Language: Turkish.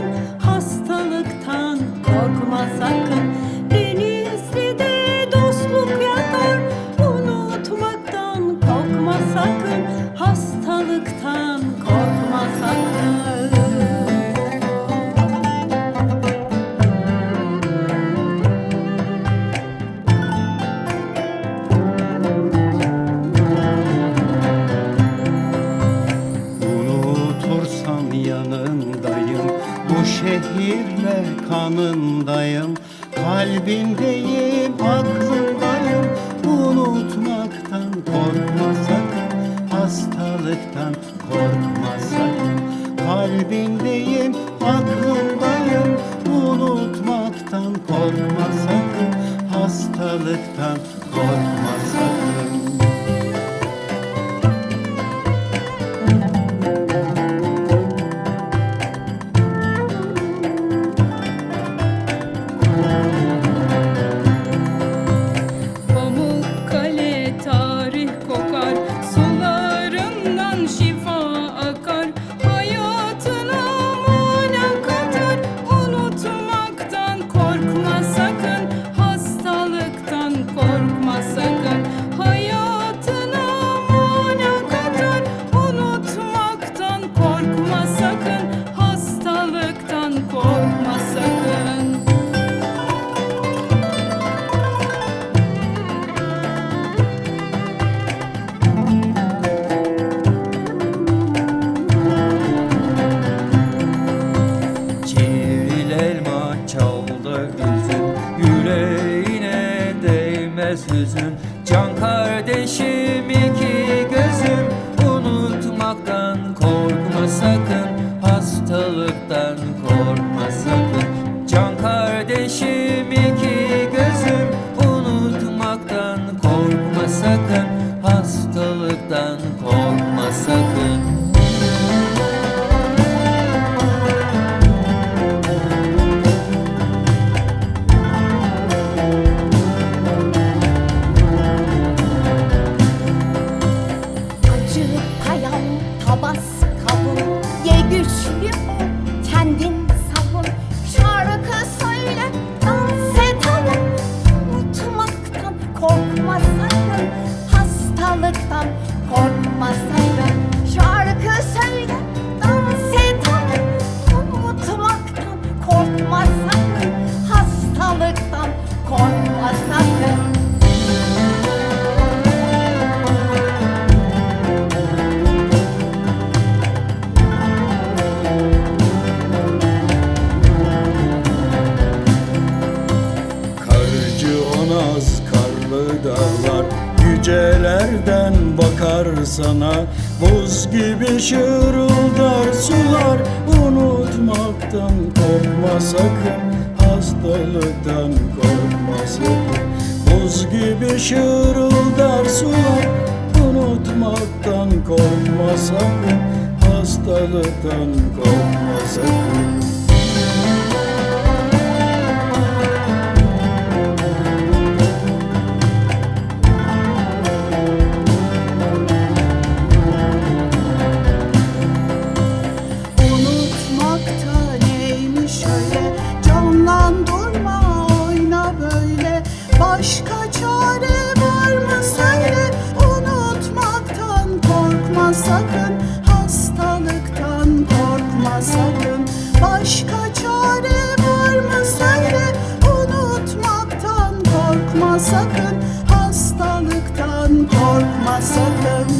嗯。Bu şehirle kanındayım. Kalbindeyim, aklındayım. Unutmaktan korkma sakın Hastalıktan korkma sakın Kalbindeyim, aklındayım. Unutmaktan korkma sakın Hastalıktan korkma sakın So. Değmez hüzün Can kardeşim iki sana. Buz gibi şırıldar sular Unutmaktan korkma sakın. Hastalıktan korkma sakın. Buz gibi şırıldar sular Unutmaktan korkma sakın. Hastalıktan korkma sakın sakın Hastalıktan korkma sakın. Başka çare var mı sende Unutmaktan korkma sakın. Hastalıktan korkma sakın.